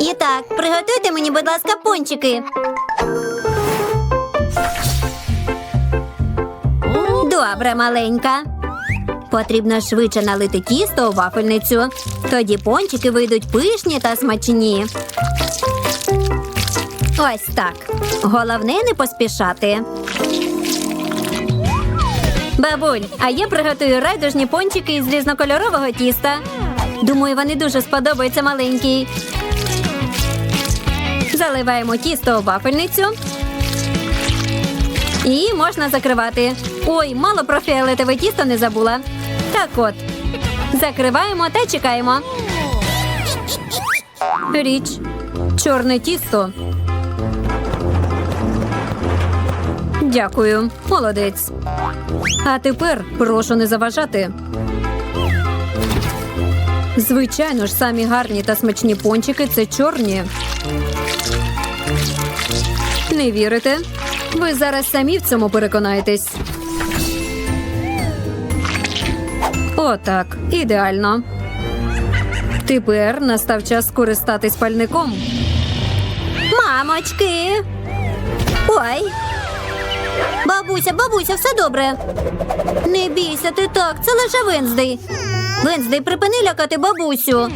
І так, приготуйте мені, будь ласка, пончики. Добре, маленька. Потрібно швидше налити тісто у вафельницю. Тоді пончики вийдуть пишні та смачні. Ось так. Головне не поспішати. Бабуль, а я приготую райдужні пончики із різнокольорового тіста. Думаю, вони дуже сподобаються маленькій. Заливаємо тісто у вафельницю. І можна закривати. Ой, мало про фіолетове тісто не забула. Так от. Закриваємо та чекаємо. Річ. Чорне тісто. Дякую, молодець. А тепер прошу не заважати. Звичайно ж, самі гарні та смачні пончики це чорні. Не вірите? Ви зараз самі в цьому переконаєтесь. Отак, ідеально. Тепер настав час скористатись пальником. Мамочки. Ой. Бабуся, бабуся, все добре. Не бійся ти так, це лише Венздей. Венздей, припини лякати бабусю.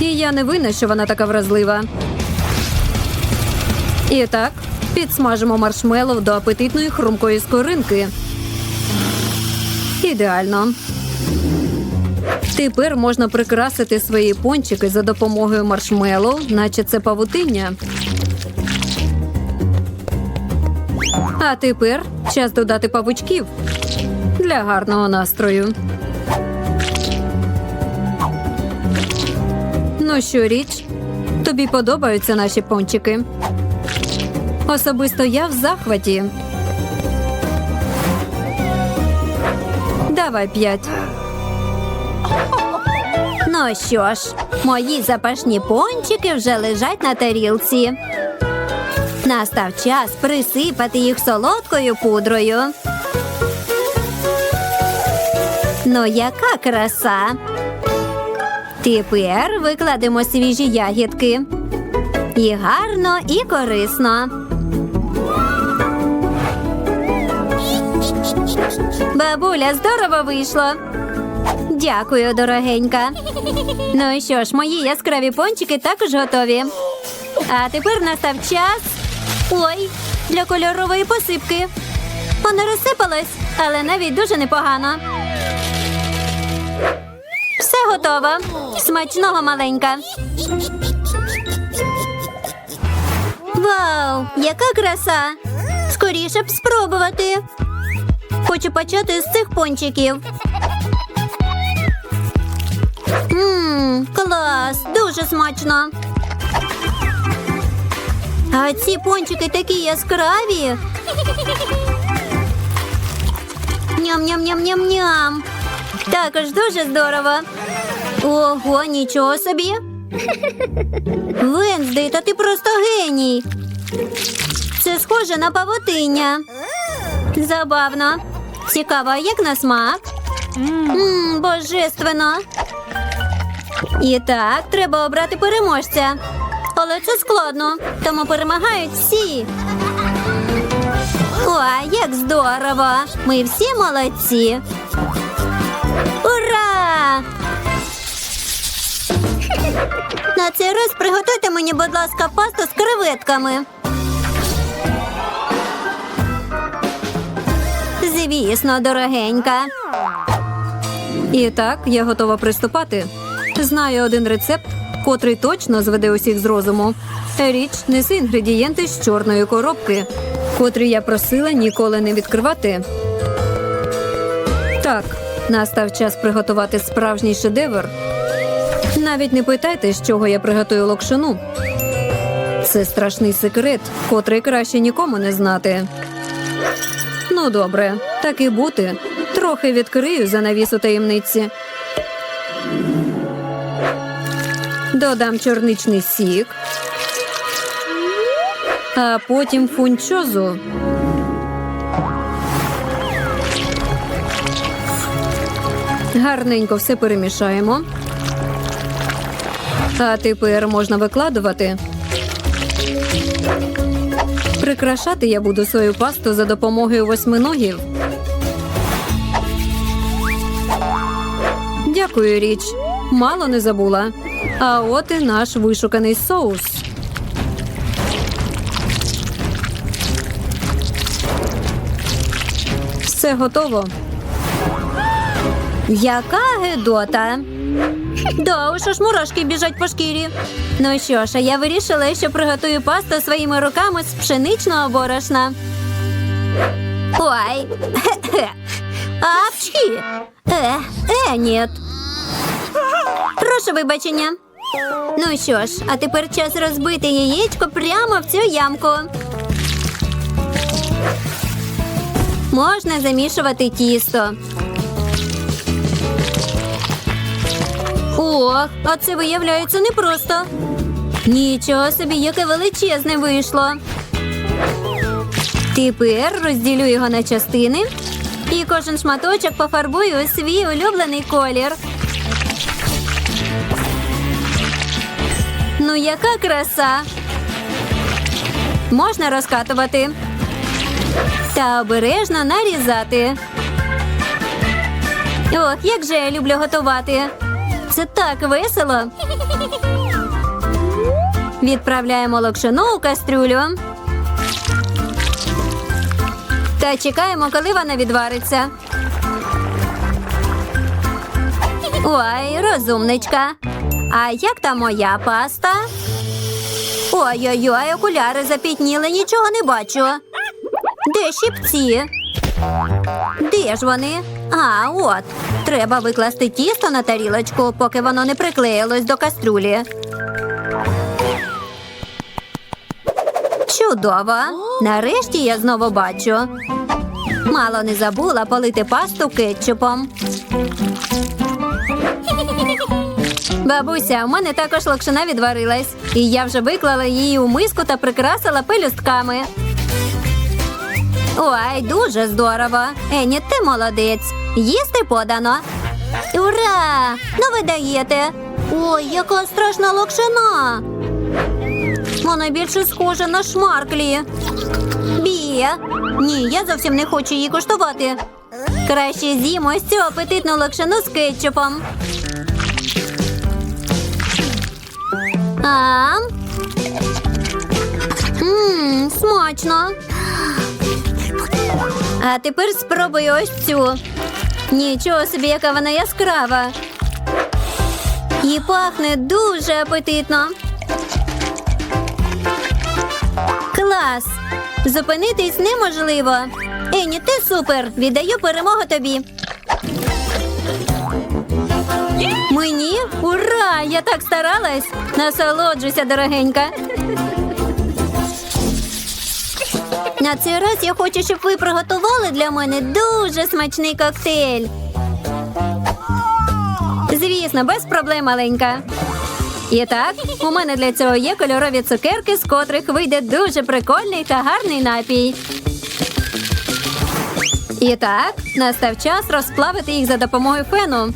І я не винна, що вона така вразлива. І так, підсмажимо маршмеллоу до апетитної хрумкої скоринки. Ідеально. Тепер можна прикрасити свої пончики за допомогою маршмеллоу, наче це павутиння. А тепер час додати павучків для гарного настрою. Ну що, річ? Тобі подобаються наші пончики? Особисто я в захваті. Давай п'ять. Ну що ж, мої запашні пончики вже лежать на тарілці. Настав час присипати їх солодкою пудрою. Ну, яка краса. Тепер викладемо свіжі ягідки. І гарно, і корисно. Бабуля, здорово вийшло. Дякую, дорогенька. Ну і що ж, мої яскраві пончики також готові. А тепер настав час. Ой, для кольорової посипки. Воно розсипалось, але навіть дуже непогано. Все готово. Смачного маленька. Вау, яка краса! Скоріше б спробувати. Хочу почати з цих пончиків. Ммм, клас, дуже смачно. А ці пончики такі яскраві. Ням-ням-ням-ням-ням. Також дуже здорово. Ого, нічого собі. Венздей, та ти просто геній. Це схоже на павутиння. Забавно. Цікаво, як на смак? Ммм, божественно. І так, треба обрати переможця. Але це складно, тому перемагають всі. О, як здорово! Ми всі молодці. Ура! На цей раз приготуйте мені, будь ласка, пасту з креветками. Звісно, дорогенька. І так, я готова приступати. Знаю один рецепт, котрий точно зведе усіх з розуму. Річ неси інгредієнти з чорної коробки, котрі я просила ніколи не відкривати. Так, настав час приготувати справжній шедевр. Навіть не питайте, з чого я приготую локшину. Це страшний секрет, котрий краще нікому не знати. Ну, добре, так і бути. Трохи відкрию занавісу таємниці. Додам чорничний сік, а потім фунчозу. Гарненько все перемішаємо. А тепер можна викладувати. Прикрашати я буду свою пасту за допомогою восьминогів. Дякую, річ. Мало не забула. А от і наш вишуканий соус. Все готово. Яка гидота. Да, уж аж мурашки біжать по шкірі. Ну що ж, а я вирішила, що приготую пасту своїми руками з пшеничного борошна. Ой. Апчхі. Е, е, ні. Прошу вибачення. Ну що ж, а тепер час розбити яєчко прямо в цю ямку. Можна замішувати тісто. Ох, а це виявляється непросто. Нічого собі, яке величезне вийшло. Тепер розділю його на частини і кожен шматочок пофарбую у свій улюблений колір. Ну, яка краса! Можна розкатувати та обережно нарізати. Ох, як же я люблю готувати. Це так весело. Відправляємо локшину у кастрюлю. Та чекаємо, коли вона відвариться. Ой, розумничка. А як там моя паста? Ой-ой-ой, окуляри запітніли, нічого не бачу. Де щипці? Де ж вони? А, от. Треба викласти тісто на тарілочку, поки воно не приклеїлось до кастрюлі. Чудово! Нарешті я знову бачу. Мало не забула полити пасту кетчупом. Бабуся, у мене також локшина відварилась, і я вже виклала її у миску та прикрасила пелюстками. Ой, дуже здорово. Ені, ти молодець. Їсти подано. Ура! Ну ви даєте. Ой, яка страшна локшина. Вона більше схожа на шмарклі. Бі. Ні, я зовсім не хочу її куштувати. Краще з'їмо ось цю апетитну локшину з кетчупом. А? Ммм, смачно. А тепер спробую ось цю. Нічого собі, яка вона яскрава. І пахне дуже апетитно. Клас! Зупинитись неможливо. Ені, ти супер! Віддаю перемогу тобі. Мені? Ура! Я так старалась! Насолоджуйся, дорогенька. На цей раз я хочу, щоб ви приготували для мене дуже смачний коктейль. Звісно, без проблем маленька. І так, у мене для цього є кольорові цукерки, з котрих вийде дуже прикольний та гарний напій. І так, настав час розплавити їх за допомогою фену.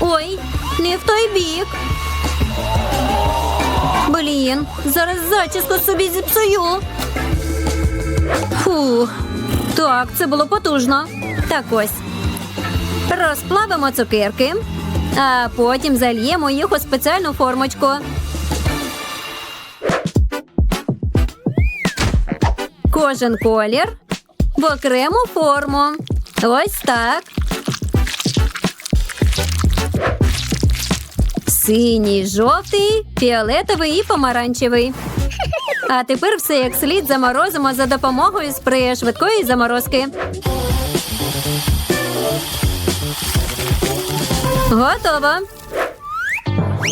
Ой, не в той бік. Блін, зараз зачіску собі зіпсую. Фух, так, це було потужно. Так ось. Розплавимо цукерки, а потім зальємо їх у спеціальну формочку. Кожен колір в окрему форму. Ось так. Синій, жовтий, фіолетовий і помаранчевий. А тепер все як слід заморозимо за допомогою спрея швидкої заморозки. Готово.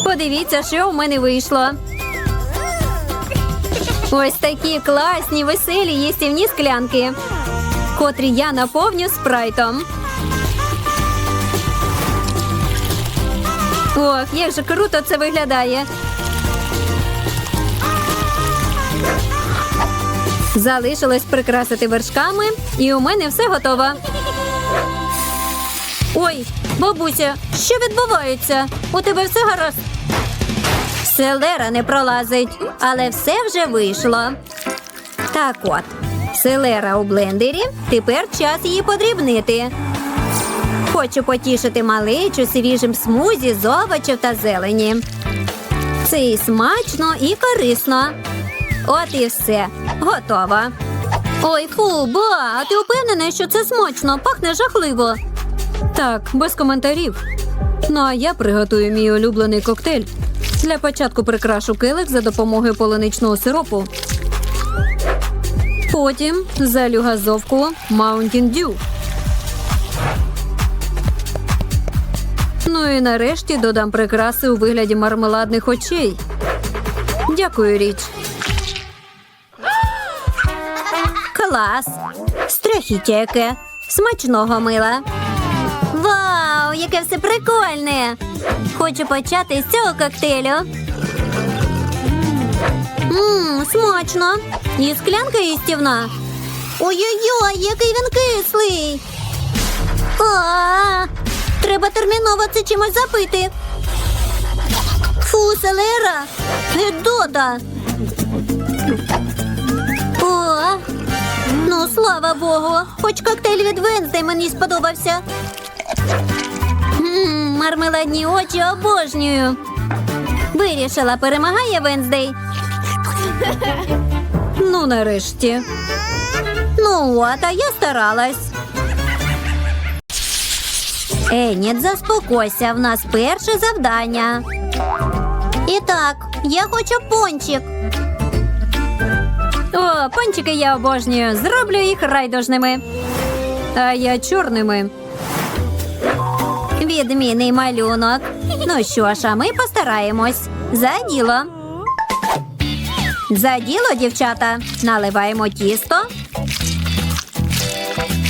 Подивіться, що в мене вийшло. Ось такі класні, веселі їстівні склянки, котрі я наповню спрайтом. Ох, як же круто це виглядає. Залишилось прикрасити вершками, і у мене все готово. Ой, бабуся, що відбувається? У тебе все гаразд? Селера не пролазить, але все вже вийшло. Так от, селера у блендері, тепер час її подрібнити. Хочу потішити малечу свіжим смузі з овочів та зелені. Це і смачно, і корисно. От і все. Готово. Ой, фу, ба, а ти впевнений, що це смачно? Пахне жахливо. Так, без коментарів. Ну а я приготую мій улюблений коктейль. Для початку прикрашу килих за допомогою полуничного сиропу. Потім залю газовку Mountain Dew. Ну і нарешті додам прикраси у вигляді мармеладних очей. Дякую, річ. Клас! Страхіття яке. Смачного мила. Вау, яке все прикольне! Хочу почати з цього коктейлю. Ммм, смачно. І склянка їстівна. Ой-ой-ой, який він кислий. А, треба терміново це чимось запити. Фу, селера. Гедота. Слава Богу. Хоч коктейль від Венздей мені сподобався. Ммм, мармеладні очі обожнюю. Вирішила, перемагає Венздей. Ну, нарешті. Ну, а я старалась. Еніт, заспокойся, в нас перше завдання. І так, я хочу пончик. О, пончики я обожнюю. Зроблю їх райдужними. А я чорними. Відмінний малюнок. Ну що ж, а ми постараємось. За діло. За діло, дівчата. Наливаємо тісто.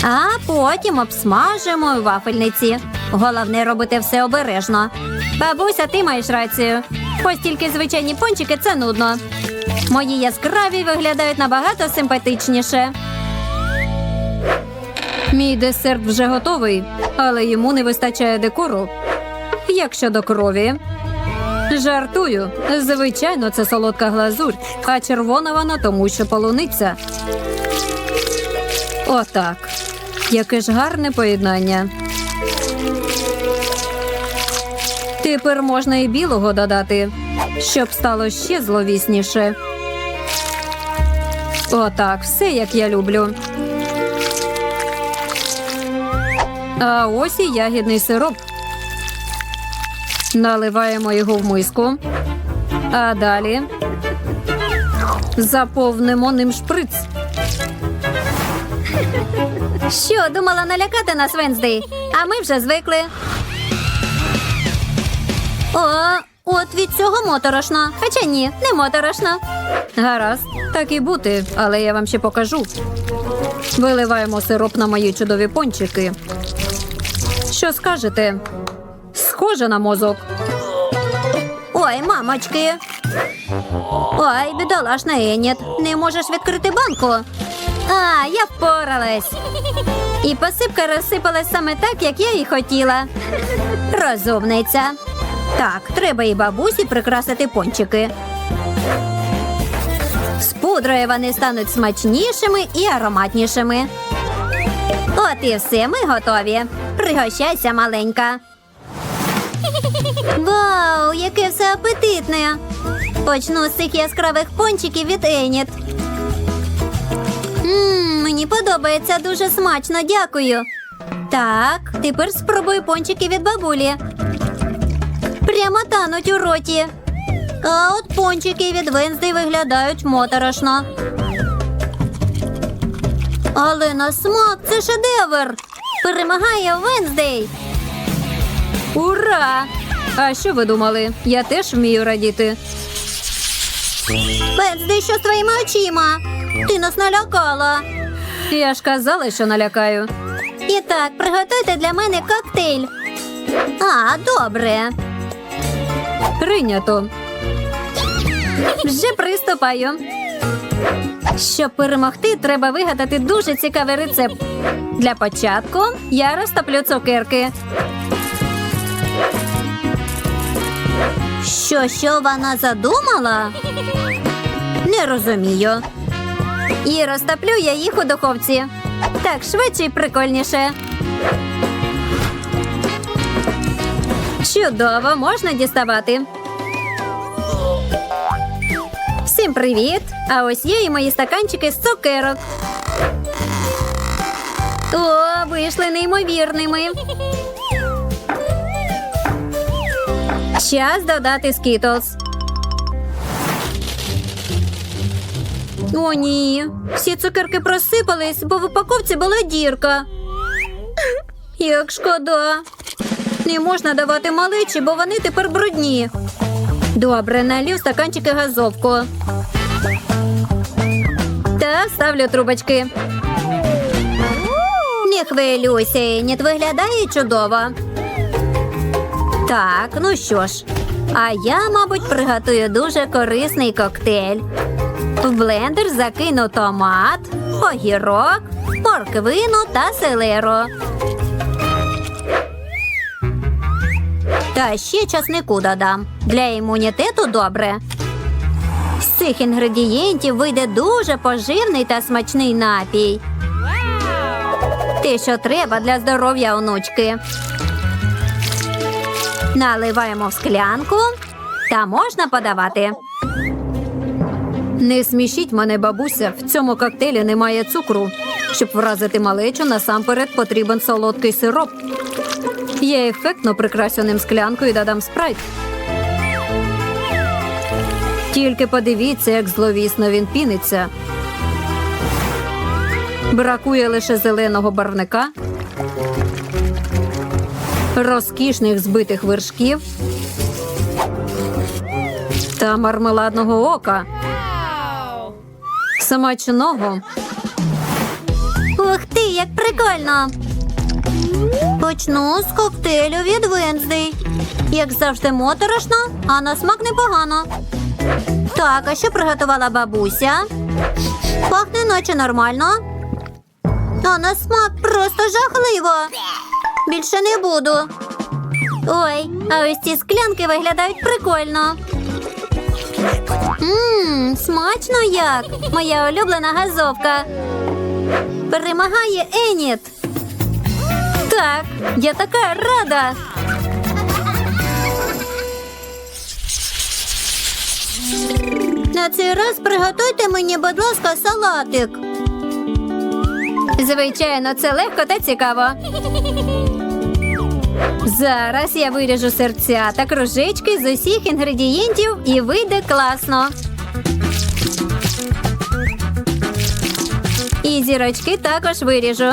А потім обсмажимо у вафельниці. Головне робити все обережно. Бабуся, ти маєш рацію. Ось тільки звичайні пончики це нудно. Мої яскраві виглядають набагато симпатичніше. Мій десерт вже готовий, але йому не вистачає декору. Як щодо крові? Жартую. Звичайно, це солодка глазурь, а червона вона тому, що полуниця. Отак. Яке ж гарне поєднання. Тепер можна і білого додати, щоб стало ще зловісніше. Отак, все як я люблю. А ось і ягідний сироп. Наливаємо його в миску. А далі заповнимо ним шприц. Що, думала налякати нас Венздей? А ми вже звикли. О, от від цього моторошно. Хоча ні, не моторошно. Гаразд, так і бути, але я вам ще покажу. Виливаємо сироп на мої чудові пончики. Що скажете? Схоже на мозок. Ой, мамочки. Ой, бідолашна Еніт. Не можеш відкрити банку. А, я впоралась. І посипка розсипалась саме так, як я і хотіла. Розумниця. Так, треба і бабусі прикрасити пончики. З пудрою вони стануть смачнішими і ароматнішими. От і все, ми готові. Пригощайся, маленька. Вау, яке все апетитне! Почну з цих яскравих пончиків від Еніт. Мм, мені подобається дуже смачно, дякую. Так, тепер спробую пончики від бабулі. Прямо тануть у роті. А от пончики від Венздей виглядають моторошно. Але на смак це шедевр. Перемагає Венздей. Ура! А що ви думали? Я теж вмію радіти. Венздей, що з твоїми очима? Ти нас налякала. Я ж казала, що налякаю. І так, приготуйте для мене коктейль. А, добре. Прийнято. Вже приступаю. Щоб перемогти, треба вигадати дуже цікавий рецепт. Для початку я розтоплю цукерки. Що, що вона задумала? Не розумію. І розтоплю я їх у духовці. Так швидше і прикольніше. Чудово, можна діставати. Всім привіт! А ось є і мої стаканчики з цукерок. О, вийшли неймовірними. Час додати скітлз. О, ні. Всі цукерки просипались, бо в упаковці була дірка. Як шкода. Не можна давати малечі, бо вони тепер брудні. Добре, налью стаканчики газовку. Та ставлю трубочки. Не хвилюйся, Еніт, виглядає чудово. Так, ну що ж. А я, мабуть, приготую дуже корисний коктейль. В блендер закину томат, огірок, морквину та селеру. Та ще часнику додам. Для імунітету добре. З цих інгредієнтів вийде дуже поживний та смачний напій. Те, що треба для здоров'я онучки. Наливаємо в склянку та можна подавати. Не смішіть мене, бабуся. В цьому коктейлі немає цукру. Щоб вразити малечу, насамперед потрібен солодкий сироп. Я ефектно прикрасю ним склянку і додам спрайт. Тільки подивіться, як зловісно він піниться. Бракує лише зеленого барвника, розкішних збитих вершків та мармеладного ока. Смачного. Ух ти, як прикольно! Почну з коктейлю від Венздей. Як завжди моторошно, а на смак непогано. Так, а що приготувала бабуся? Пахне наче нормально. А на смак просто жахливо. Більше не буду. Ой, а ось ці склянки виглядають прикольно. Ммм, смачно як. Моя улюблена газовка. Перемагає Еніт. Так, я така рада. На цей раз приготуйте мені, будь ласка, салатик. Звичайно, це легко та цікаво. Зараз я виріжу серця та кружечки з усіх інгредієнтів і вийде класно. І зірочки також виріжу.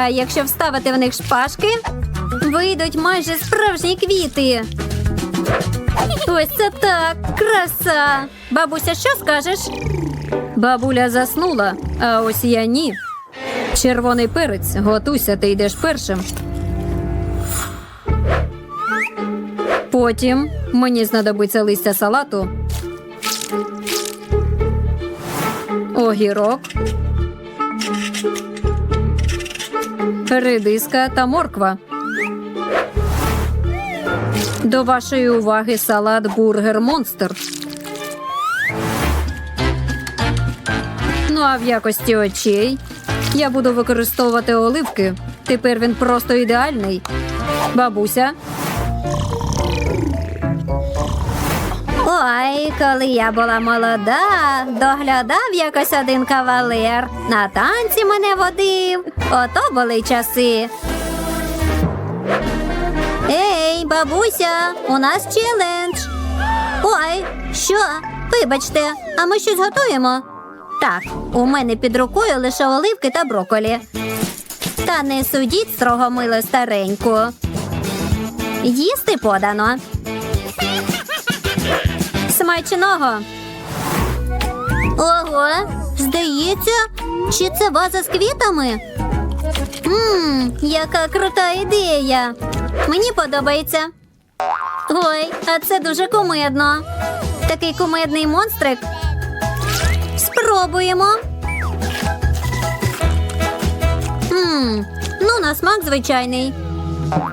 А якщо вставити в них шпажки, вийдуть майже справжні квіти. Ось це так, краса. Бабуся, що скажеш? Бабуля заснула, а ось я ні. Червоний перець, готуйся, ти йдеш першим. Потім мені знадобиться листя салату. Огірок. Редиска та морква. До вашої уваги салат бургер монстр. Ну а в якості очей я буду використовувати оливки. Тепер він просто ідеальний. Бабуся. Ой, коли я була молода, доглядав якось один кавалер. На танці мене водив. Ото були часи. Ей, бабуся, у нас челендж. Ой, що? Вибачте, а ми щось готуємо? Так, у мене під рукою лише оливки та броколі. Та не судіть строго мило стареньку. Їсти подано. Смачного. Ого, здається, чи це ваза з квітами? Ммм, яка крута ідея. Мені подобається. Ой, а це дуже кумедно. Такий кумедний монстрик. Спробуємо. Ммм, ну на смак звичайний.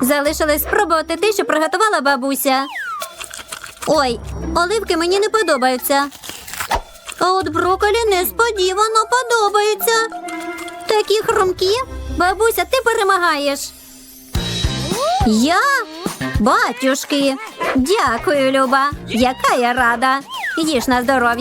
Залишилось спробувати те, що приготувала бабуся. Ой, оливки мені не подобаються. А от броколі несподівано подобається. Такі хрумкі. Бабуся, ти перемагаєш. Я? Батюшки. Дякую, Люба. Яка я рада. Їж на здоров'я.